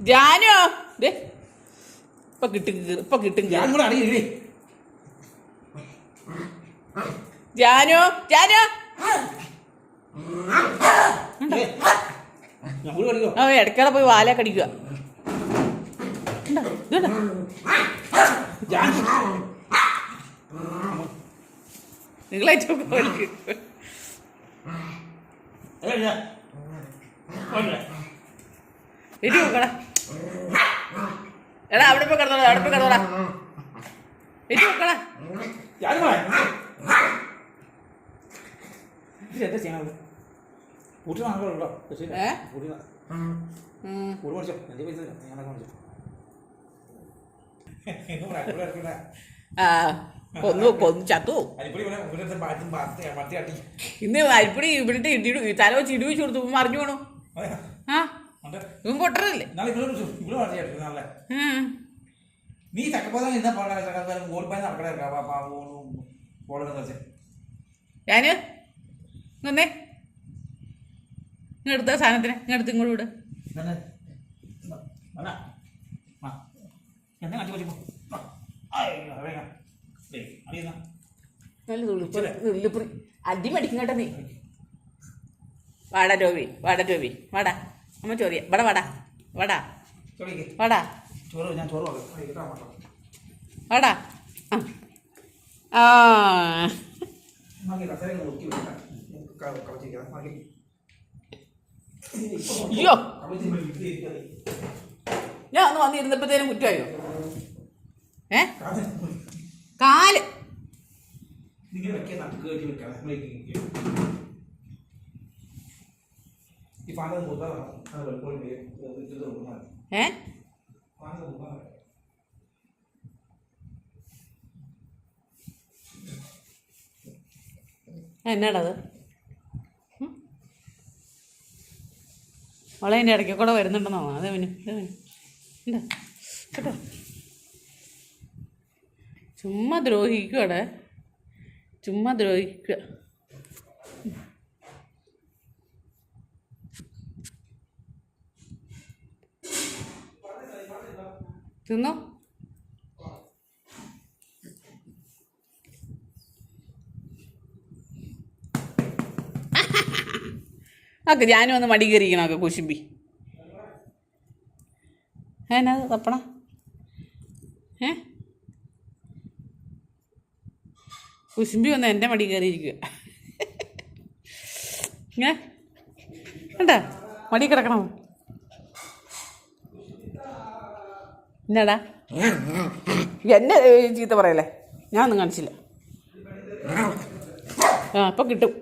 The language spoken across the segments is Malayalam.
ജാനോ ദേ. ഇപ്പൊ കിട്ടും ഇപ്പൊ കിട്ടും ജാനോ ജാനോ ആ ഇടയ്ക്കാളെ പോയി വാല കടിക്കുക കണ്ടോ? ഇത് കൊണ്ടേ എടി നോക്കടാ എടാ അവിടെ പോയി കിടന്നോടാ അവിടെ പോയി കിടന്നോടാ ഇടി നോക്കടാ ഇത് എന്താ ചെയ്യണത്? കൂട്ടി വാങ്ങുള്ളൂ ഏ? ഉം. കൂടി മേടിച്ചോ. എന്റെ പൈസ ഇല്ല, ഞാനൊക്കെ മേടിച്ചോ. ഇവിടെ, ഇവിടെ, ഇവിടെ. ആ കൊന്നു കൊന്നു ചത്തു അരിപ്പൊടി ഇവിടെ, ഇവിടുത്തെ പാത്തും പാത്ത് പത്തി കാട്ടി. ഇന്ന് അരിപ്പടി ഇവിടുത്തെ ഇടി തല വെച്ച് ഇടി വെച്ച് കൊടുത്തു. മറിഞ്ഞു വേണു ആ. ഇവൻ പൊട്ടറല്ലേ. നീ പാടാ. ഓടിപ്പോയി നടക്കണേ വെച്ചേ. ഞാൻ ഇങ്ങന്നേ ഇങ്ങ് എടുത്ത സാധനത്തിന്. ഇങ്ങ് എടുത്ത് ഇങ്ങോട്ട് വിട്. നല്ല തുള്ളിപ്പറി. കേട്ടോ നീ. വാടാ രോവി വാടാ രോവി വാടാ. അമ്മ ചോറിയ വാടാ വട വട. വട. വാടാ. ആ. അയ്യോ. ഞാൻ ഒന്ന് വന്നിരുന്നപ്പോഴത്തേനും കുറ്റമായോ? ഏ? കാൽ. നിങ്ങൾ വെക്കാൻ നമുക്ക് വെക്കാം. ഏ. എന്നാടത് മോളെ എന്റെ ഇടയ്ക്ക് കൂടെ വരുന്നുണ്ടെന്നോ അത് പിന്നെ എന്താ കേട്ടോ? ചുമ്മാ ദ്രോഹിക്കുവാടെ. ചുമ്മാ ദ്രോഹിക്കുക. തിന്നോ? ഒക്കെ ഞാനും ഒന്ന് മടി കയറിക്കണമൊക്കെ കുശുമ്പി. എന്നാ തപ്പണ? ഏ? കുശുമ്പി ഒന്ന് എന്റെ മടി കയറിയിരിക്കുക ഏ? കണ്ട? മടി കിടക്കണം? എന്നാടാ? എന്നെ ചീത്ത പറയല്ലേ? ഞാനൊന്നും കാണിച്ചില്ല. ആ അപ്പം കിട്ടും.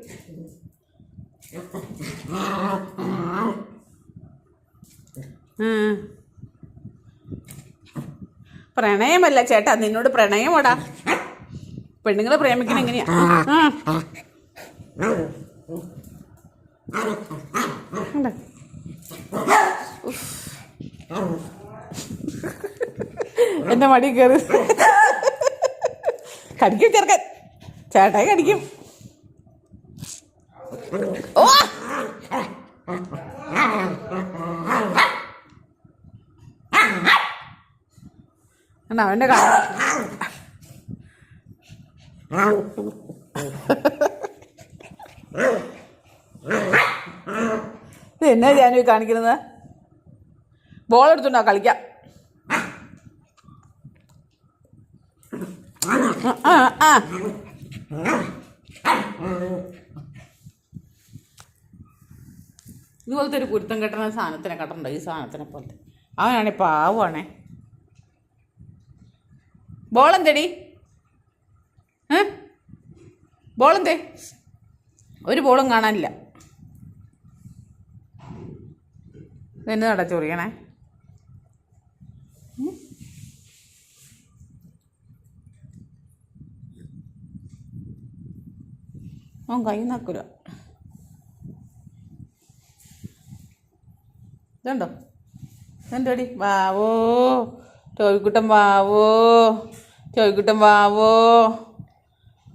പ്രണയമല്ല ചേട്ടാ നിന്നോട് പ്രണയമോടാ. പെണ്ണുങ്ങളെ പ്രേമിക്കണ എങ്ങനെയാ? ആ. എന്റെ മടി കയറി കടിക്കും ചെറുക്കൻ. ചേട്ടായി കടിക്കും. ഓ! എന്നാ അവന്റെ ഇത് എന്നാ ഞാനും കാണിക്കുന്നത്? ബോൾ എടുത്തുണ്ടോ കളിക്കാം ആ ആ ആ ഇതുപോലത്തെ ഒരു കുരുത്തം കെട്ടുന്ന സാധനത്തിനെ കെട്ടണ്ട ഈ സാധനത്തിനെ പോലത്തെ. അവനാണെ പാവമാണേ ബോളെന്തടി? ബോളം ബോളെന്തേ? ഒരു ബോളും കാണാനില്ല. എന്ന് നട എന്തോടി വാവോ.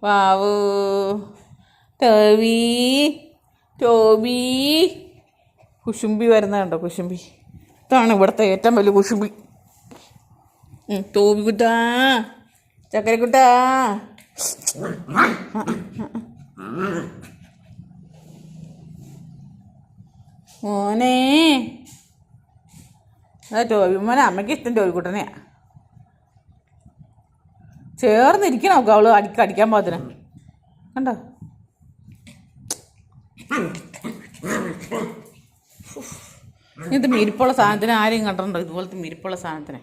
വാവോ. വരുന്ന കണ്ടോ? കുശുമ്പി. ഇതാണ് ഇവിടുത്തെ ഏറ്റവും വലിയ കുശുമ്പി. തോബിക്കുട്ടാ ചക്കരക്കുട്ടാ. മോനെ. അതാ ടോബി മോനെ അമ്മയ്ക്ക് ഇഷ്ടം ടോബിക്കുട്ടനെയാ ചേർന്നിരിക്കണം ഒക്കെ അവൾ അടിക്ക അടിക്കാൻ പോകത്തിന്? കണ്ടോ? ഇത് മിരിപ്പുള്ള സാധനത്തിന് ആരെയും കണ്ടിട്ടുണ്ടോ? ഇതുപോലത്തെ മിരിപ്പുള്ള സാധനത്തിന്.